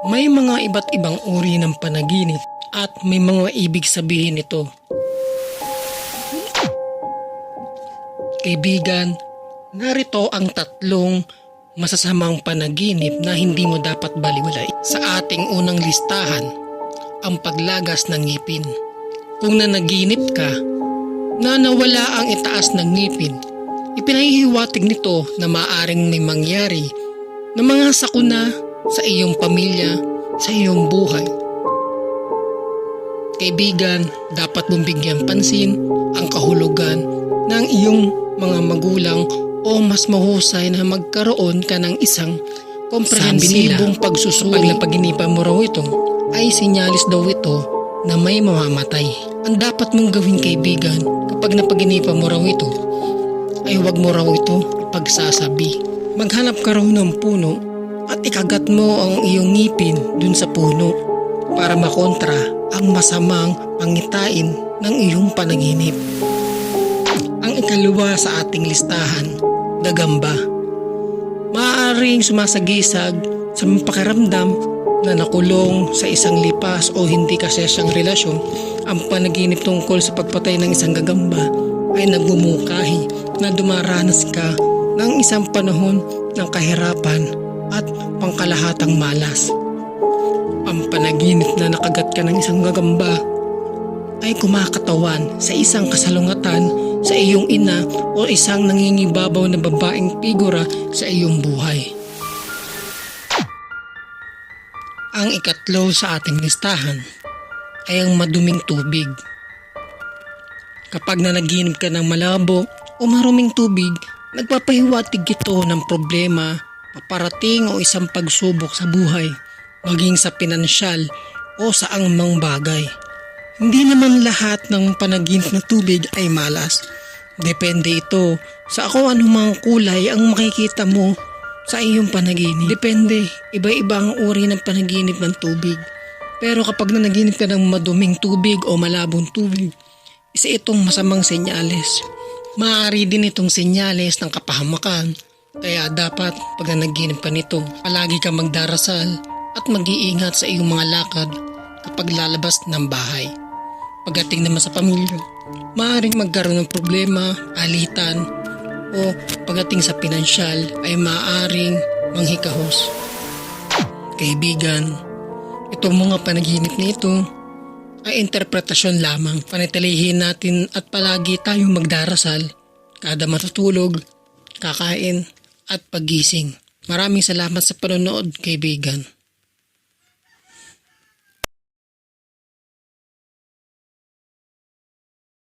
May mga iba't ibang uri ng panaginip at may mga ibig sabihin ito. Kaibigan, narito ang tatlong masasamang panaginip na hindi mo dapat baliwalay. Sa ating unang listahan, ang paglagas ng ngipin. Kung nanaginip ka na nawala ang itaas ng ngipin, ipinahihiwatig nito na maaring may mangyari na mga sakuna sa iyong pamilya, sa iyong buhay. Kaibigan, dapat mong bigyan pansin ang kahulugan ng iyong mga magulang o mas mahusay na magkaroon ka ng isang komprehensibong pagsusuri. Pag napaginipan mo raw ito, ay sinyalis daw ito na may mamamatay. Ang dapat mong gawin kaibigan kapag napaginipan mo raw ito, ay huwag mo raw ito pagsasabi. Maghanap ka raw ng puno at ikagat mo ang iyong ngipin dun sa puno para makontra ang masamang pangitain ng iyong panaginip. Ang ikalawa sa ating listahan, gagamba. Maaaring sumasagisag sa pakiramdam na nakulong sa isang lipas o hindi kasesyang relasyon, ang panaginip tungkol sa pagpatay ng isang gagamba ay nagmumukahi na dumaranas ka ng isang panahon ng kahirapan at pangkalahatang malas. Ang panaginip na nakagat ka ng isang gagamba ay kumakatawan sa isang kasalungatan sa iyong ina o isang nangingibabaw na babaeng figura sa iyong buhay. Ang ikatlo sa ating listahan ay ang maduming tubig. Kapag nanaginip ka ng malabo o maruming tubig, nagpapahiwatig ito ng problema, paparating o isang pagsubok sa buhay, maging sa pinansyal o sa angmang bagay. Hindi naman lahat ng panaginip na tubig ay malas. Depende ito sa kung anumang kulay ang makikita mo sa iyong panaginip. Depende, iba-iba ang uri ng panaginip ng tubig. Pero kapag nanaginip ka ng maduming tubig o malabong tubig, isa itong masamang senyales. Maaari din itong senyales ng kapahamakan. Kaya dapat pag nanaginip ka nito, palagi kang magdarasal at mag-iingat sa iyong mga lakad kapag lalabas ng bahay. Pagdating naman sa pamilya, maaaring magkaroon ng problema, alitan, o pagdating sa pinansyal ay maaaring manghikahos. Kaibigan, itong mga panaginip na ito ay interpretasyon lamang. Panitilihin natin at palagi tayong magdarasal kada matutulog, kakain at pagising. Maraming salamat sa panonood, kaibigan.